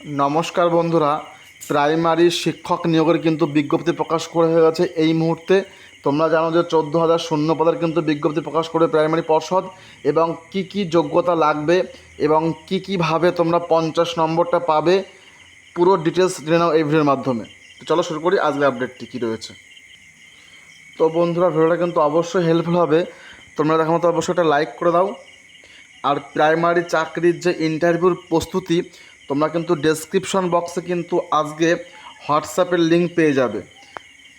নমস্কার বন্ধুরা, প্রাইমারি শিক্ষক নিয়োগের কিন্তু বিজ্ঞপ্তি প্রকাশ করে হয়ে গেছে এই মুহূর্তে। তোমরা জানো যে চোদ্দ হাজার শূন্য পদের কিন্তু বিজ্ঞপ্তি প্রকাশ করে প্রাইমারি পর্ষদ এবং কি কি যোগ্যতা লাগবে এবং কি কীভাবে তোমরা পঞ্চাশ নম্বরটা পাবে, পুরো ডিটেলস জেনে নাও এই ভিডিওর মাধ্যমে। তো চলো শুরু করি, আজকের আপডেটটি কী রয়েছে। তো বন্ধুরা ভিডিওটা কিন্তু অবশ্যই হেল্পফুল হবে। তোমরা দেখো মতো অবশ্যই একটা লাইক করে দাও। আর প্রাইমারি চাকরির যে ইন্টারভিউর প্রস্তুতি তোমরা কিন্তু ডেসক্রিপশন বক্সে কিন্তু আজকে হোয়াটসঅ্যাপের লিঙ্ক পেয়ে যাবে।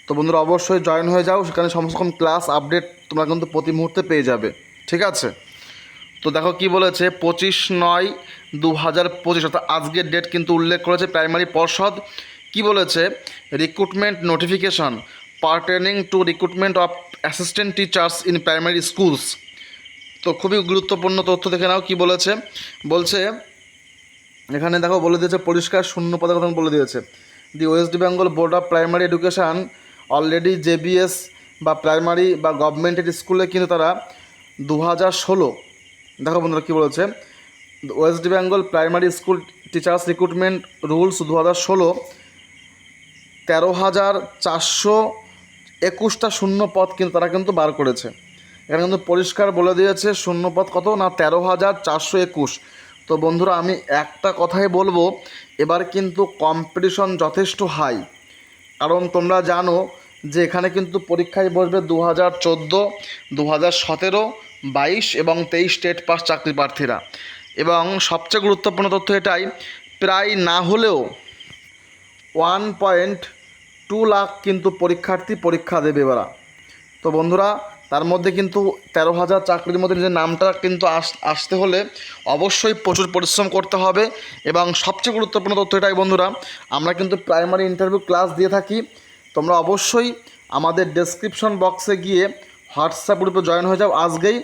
তো বন্ধুরা অবশ্যই জয়েন হয়ে যাও, সেখানে সমস্ত রকম ক্লাস আপডেট তোমরা কিন্তু প্রতি মুহূর্তে পেয়ে যাবে। ঠিক আছে? তো দেখো কি বলেছে, পঁচিশ নয় দু হাজার পঁচিশ, অর্থাৎ আজকের ডেট কিন্তু উল্লেখ করেছে প্রাইমারি পর্ষদ। কি বলেছে? Recruitment notification pertaining to recruitment of assistant teachers in primary schools তো খুবই গুরুত্বপূর্ণ তথ্য দেখে নাও কি বলেছে। বলছে এখানে দেখো বলে দিয়েছে, পরিষ্কার শূন্য পদের কথা বলে দিয়েছে। The West Bengal board of primary education already JBS বা প্রাইমারি বা গভর্নমেন্টের স্কুলে কিন্তু তারা দু হাজার ষোলো, দেখো বন্ধুরা কী বলেছে, West Bengal primary school teachers recruitment rules দু হাজার ষোলো, তেরো হাজার চারশো একুশটা শূন্য পদ কিন্তু তারা কিন্তু বার করেছে। এখানে কিন্তু পরিষ্কার বলে দিয়েছে শূন্য পদ কত না তেরো হাজার চারশো একুশ। তো বন্ধুরা, আমি একটা কথাই বলব, এবার কিন্তু কম্পিটিশন যথেষ্ট হাই কারণ তোমরা জানো যে এখানে কিন্তু পরীক্ষায় বসবে দু হাজার চোদ্দ দু হাজার সতেরো, বাইশ এবং তেইশ স্টেট পাস চাকরি প্রার্থীরা। এবং সবচেয়ে গুরুত্বপূর্ণ তথ্য এটাই, প্রায় না হলেও ওয়ান পয়েন্ট টু লাখ কিন্তু পরীক্ষার্থী পরীক্ষা দেবে এবার। তো বন্ধুরা তার মধ্যে কিন্তু তেরো হাজার চাকরির মধ্যে নিজের নামটা কিন্তু আস আসতে হলে অবশ্যই প্রচুর পরিশ্রম করতে হবে এবং সবচেয়ে গুরুত্বপূর্ণ তথ্য এটাই বন্ধুরা, আমরা কিন্তু প্রাইমারি ইন্টারভিউ ক্লাস দিয়ে থাকি। তোমরা অবশ্যই আমাদের ডেসক্রিপশন বক্সে গিয়ে হোয়াটসঅ্যাপ গ্রুপে জয়েন হয়ে যাও আজকেই।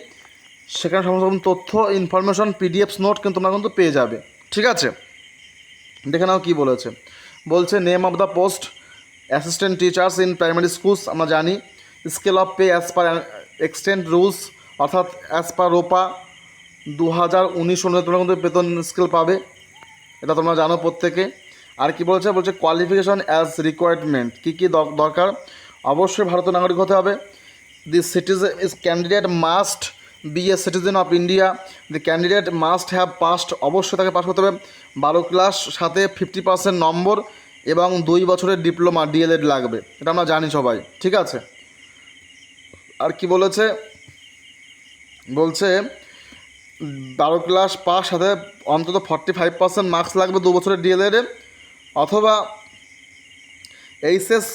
সেখানে সমস্ত রকম তথ্য ইনফরমেশন পিডিএফস নোট কিন্তু তোমরা কিন্তু পেয়ে যাবে। ঠিক আছে? দেখে নাও কী বলেছে। বলছে name of the post assistant teachers in primary schools আমরা জানি। Scale of pay as per extent rules, অর্থাৎ অ্যাজ পার রোপা দু হাজার উনিশ অনুযায়ী তোমরা কিন্তু বেতন স্কেল পাবে। এটা তোমরা জানো প্রত্যেকে। আর কি বলছে? বলছে কোয়ালিফিকেশন অ্যাজ রিকোয়ারমেন্ট কী কী দরকার? অবশ্যই ভারতীয় নাগরিক হতে হবে। The citizen is candidate must be a citizen of India the candidate must have passed অবশ্যই তাকে পাস করতে হবে। বারো ক্লাস সাথে ফিফটি পার্সেন্ট নম্বর এবং দুই বছরের ডিপ্লোমা ডিএলএড লাগবে। এটা আমরা জানি সবাই। ঠিক আছে? আর কি বলেছে? বলছে, বারো ক্লাস পাস সাথে অন্তত ফর্টি ফাইভ পার্সেন্ট মার্কস লাগবে দু বছরের ডিএলএডে অথবা এইচএস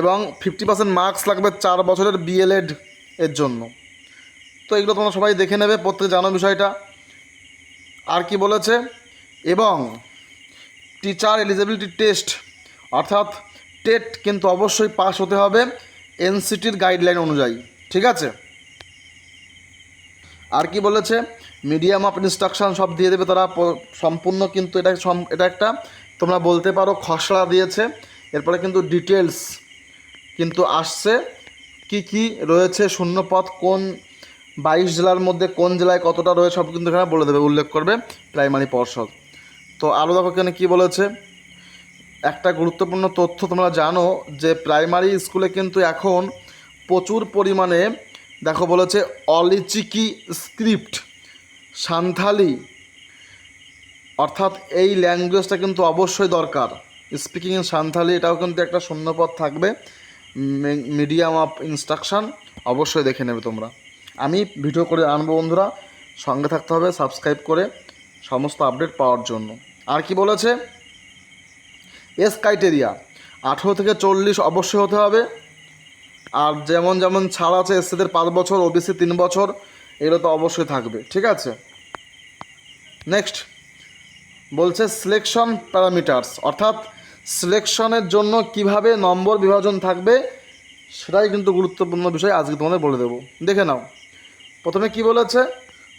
এবং ফিফটি পার্সেন্ট মার্কস লাগবে চার বছরের বিএলএড এর জন্য। তো এগুলো তোমরা সবাই দেখে নেবে, প্রত্যেকে জানো বিষয়টা। আর কি বলেছে? এবং টিচার এলিজিবিলিটি টেস্ট অর্থাৎ টেট কিন্তু অবশ্যই পাস হতে হবে। এনসিটির গাইডলাইন অনুযায়ী, ঠিক আছে? আর কি বলেছে? মিডিয়াম অফ ইনস্ট্রাকশন সব দিয়ে দেবে তারা সম্পূর্ণ কিন্তু এটা এটা একটা, তোমরা বলতে পারো, খসড়া দিয়েছে। এরপরে কিন্তু ডিটেলস কিন্তু আসছে। কি কি রয়েছে শূন্যপদ কোন বাইশ জেলার মধ্যে, কোন জেলায় কতটা রয়েছে, সব কিন্তু এখানে বলে দেবে, উল্লেখ করবে প্রাইমারি পর্ষদ। তো আরও দেখো এখানে কী বলেছে? একটা গুরুত্বপূর্ণ তথ্য তোমরা জানো যে প্রাইমারি স্কুলে কিন্তু এখন প্রচুর পরিমাণে, দেখো বলেছে, অলিচিকি স্ক্রিপ্ট, সান্থালি, অর্থাৎ এই ল্যাঙ্গুয়েজটা কিন্তু অবশ্যই দরকার। স্পিকিং ইন সান্থালি, এটাও কিন্তু একটা শূন্যপদ থাকবে। মিডিয়াম অফ ইনস্ট্রাকশন অবশ্যই দেখে নেবে তোমরা। আমি ভিডিও করে আনব বন্ধুরা, সঙ্গে থাকতে হবে সাবস্ক্রাইব করে, সমস্ত আপডেট পাওয়ার জন্য। আর কি বলেছে? As criteria. আঠেরো থেকে চল্লিশ অবশ্যই হতে হবে। আর যেমন যেমন ছাড় আছে এসসিদের পাঁচ বছর ওবিসি তিন বছর, এগুলো তো অবশ্যই থাকবে, ঠিক আছে? নেক্সট বলছে সিলেকশন প্যারামিটার্স অর্থাৎ সিলেকশনের জন্য কীভাবে নম্বর বিভাজন থাকবে, সেটাই কিন্তু গুরুত্বপূর্ণ বিষয়, আজকে তোমাদের বলে দেবো। দেখে নাও। প্রথমে কি বলেছে?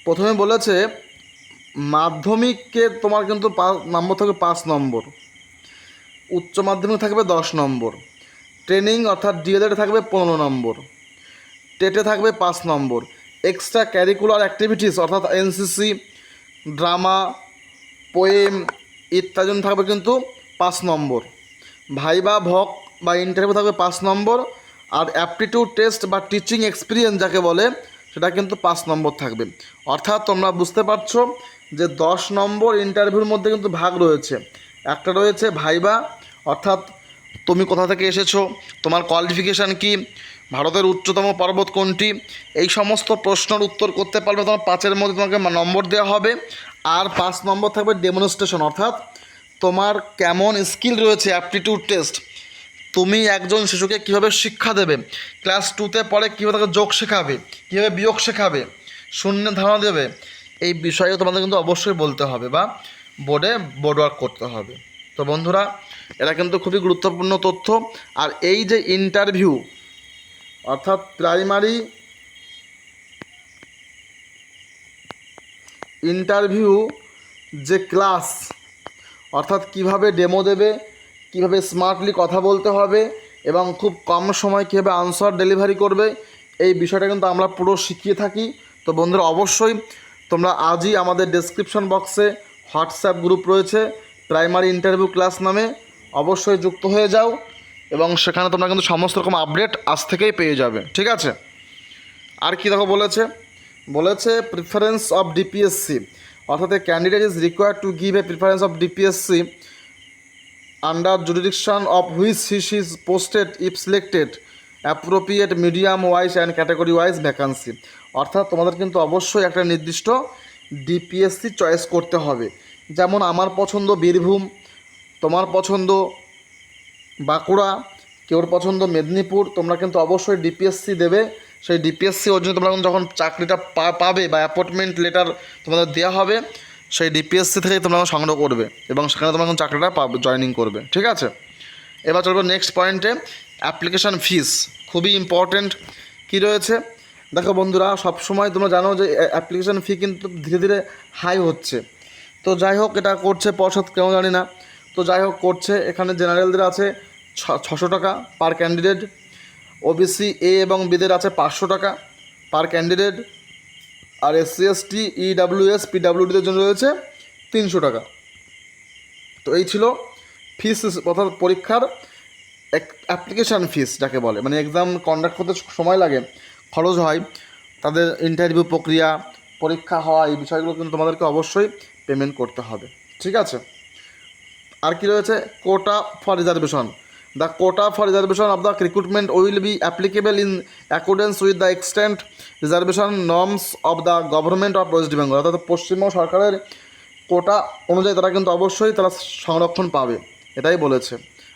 প্রথমে বলেছে মাধ্যমিককে তোমার কিন্তু পাঁচ, নম্বর থাকবে পাঁচ নম্বর। উচ্চ মাধ্যমিক থাকবে দশ নম্বর। ট্রেনিং অর্থাৎ ডিএলএড থাকবে পনেরো নম্বর। টেটে থাকবে পাঁচ নম্বর। এক্সট্রা ক্যারিকুলার অ্যাক্টিভিটিস অর্থাৎ এনসিসি, ড্রামা, পোয়েম ইত্যাদি থাকবে কিন্তু পাঁচ নম্বর। ভাইবা, ভক বা ইন্টারভিউ থাকবে পাঁচ নম্বর। আর অ্যাপটিটিউড টেস্ট বা টিচিং এক্সপিরিয়েন্স যাকে বলে, সেটা কিন্তু পাঁচ নম্বর থাকবে। অর্থাৎ তোমরা বুঝতে পারছ যে দশ নম্বর ইন্টারভিউর মধ্যে কিন্তু ভাগ রয়েছে। একটা রয়েছে ভাইবা অর্থাৎ তুমি কোথা থেকে এসেছ? তোমার কোয়ালিফিকেশান কি? ভারতের উচ্চতম পর্বত কোনটি? এই সমস্ত প্রশ্নের উত্তর করতে পারলে তোমার পাঁচের মধ্যে তোমাকে নম্বর দেওয়া হবে। আর পাঁচ নম্বর থাকবে ডেমনস্ট্রেশন অর্থাৎ তোমার কেমন স্কিল রয়েছে অ্যাপটিটিউড টেস্ট তুমি একজন শিশুকে কীভাবে শিক্ষা দেবে? ক্লাস টুতে পরে কীভাবে তাকে যোগ শেখাবে? কীভাবে বিয়োগ শেখাবে? শূন্য ধারণা দেবে? এই বিষয়ে তোমাদের কিন্তু অবশ্যই বলতে হবে বা বোর্ডে বোর্ড ওয়ার্ক করতে হবে। তো বন্ধুরা এটা কিন্তু খুবই গুরুত্বপূর্ণ তথ্য। আর এই যে ইন্টারভিউ অর্থাৎ প্রাইমারি ইন্টারভিউ যে ক্লাস অর্থাৎ কীভাবে ডেমো দেবে, কীভাবে স্মার্টলি কথা বলতে হবে এবং খুব কম সময় কীভাবে আনসার ডেলিভারি করবে, এই বিষয়টা কিন্তু আমরা পুরো শিখিয়ে থাকি। তো বন্ধুরা, অবশ্যই তোমরা আজই আমাদের ডেসক্রিপশন বক্সে হোয়াটসঅ্যাপ গ্রুপ রয়েছে প্রাইমারি ইন্টারভিউ ক্লাস নামে। অবশ্যই যুক্ত হয়ে যাও এবং সেখানে তোমরা কিন্তু সমস্ত রকম আপডেট আজ থেকেই পেয়ে যাবে। ঠিক আছে? আর কি দেখো বলেছে? বলেছে প্রিফারেন্স অফ ডিপিএসসি অর্থাৎ candidate is required to give a preference of DPSC under jurisdiction of which his is posted if selected appropriate medium wise and category wise vacancy অর্থাৎ তোমাদের কিন্তু অবশ্যই একটা নির্দিষ্ট ডিপিএসসি চয়েস করতে হবে। যেমন আমার পছন্দ বীরভূম তোমার পছন্দ বাঁকুড়া, কেউর পছন্দ মেদিনীপুর, তোমরা কিন্তু অবশ্যই ডিপিএসসি দেবে। সেই ডিপিএসসি ওর জন্য তোমরা যখন চাকরিটা পাবে বা অ্যাপয়েন্টমেন্ট লেটার তোমাদের দেওয়া হবে, সেই ডিপিএসসি থেকেই তোমরা সংগ্রহ করবে এবং সেখানে তোমরা কিন্তু চাকরিটা পাবে জয়েনিং করবে, ঠিক আছে? এবার চলবো নেক্সট পয়েন্টে অ্যাপ্লিকেশান ফিস খুবই ইম্পর্ট্যান্ট কী রয়েছে? দেখো বন্ধুরা, সবসময় তোমরা জানো যে অ্যাপ্লিকেশান ফি কিন্তু ধীরে ধীরে হাই হচ্ছে। তো যাই হোক, এটা করছে পর্ষদ, কেউ জানি না। তো যাই হোক, করছে। এখানে জেনারেলদের আছে ছশো টাকা পার ক্যান্ডিডেট ওবিসি এ এবং বিদের আছে পাঁচশো টাকা পার ক্যান্ডিডেট আর এসসি এসটি ইডাব্লিউএস পিডাব্লিউডিদের জন্য রয়েছে তিনশো টাকা। তো এই ছিল ফিস অর্থাৎ পরীক্ষার এক অ্যাপ্লিকেশান ফিস যাকে বলে। মানে এক্সাম কন্ডাক্ট করতে সময় লাগে, খরচ হয়, তাদের ইন্টারভিউ প্রক্রিয়া, পরীক্ষা হওয়া এই বিষয়গুলো কিন্তু তোমাদেরকে অবশ্যই পেমেন্ট করতে হবে। ঠিক আছে? আর কি রয়েছে? Quota for reservation the quota for reservation of the recruitment will be applicable in accordance with the extent reservation norms of the government of West Bengal অর্থাৎ পশ্চিমবঙ্গ সরকারের কোটা অনুযায়ী তারা কিন্তু অবশ্যই তারা সংরক্ষণ পাবে। এটাই বলেছে।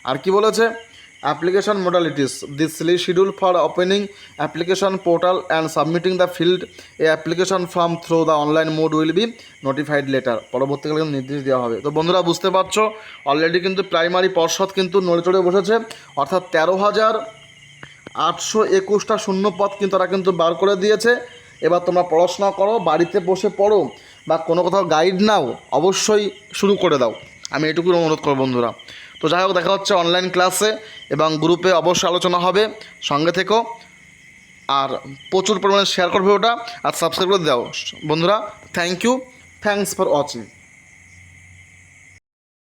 আর কি বলেছে? Application modalities this schedule for opening application portal and submitting the filled a application form through the online mode will be notified later পরবর্তীকালে কিন্তু নির্দেশ দেওয়া হবে। তো বন্ধুরা, বুঝতে পারছ? অলরেডি কিন্তু প্রাইমারি পর্ষদ কিন্তু নড়ে চড়ে বসেছে। অর্থাৎ তেরো হাজার আটশো একুশটা শূন্য পদ কিন্তু তারা কিন্তু বার করে দিয়েছে। এবার তোমরা পড়াশোনা করো, বাড়িতে বসে পড়ো বা কোনো কোথাও গাইড নাও, অবশ্যই শুরু করে দাও। আমি এটুকু অনুরোধ করব বন্ধুরা। তো যাই হোক, দেখা হচ্ছে অনলাইন ক্লাসে এবং গ্রুপে অবশ্যই আলোচনা হবে। সঙ্গে থেকেও আর প্রচুর পরিমাণে শেয়ার করবে ওটা। আর সাবস্ক্রাইব করে দাও। বন্ধুরা thank you thanks for watching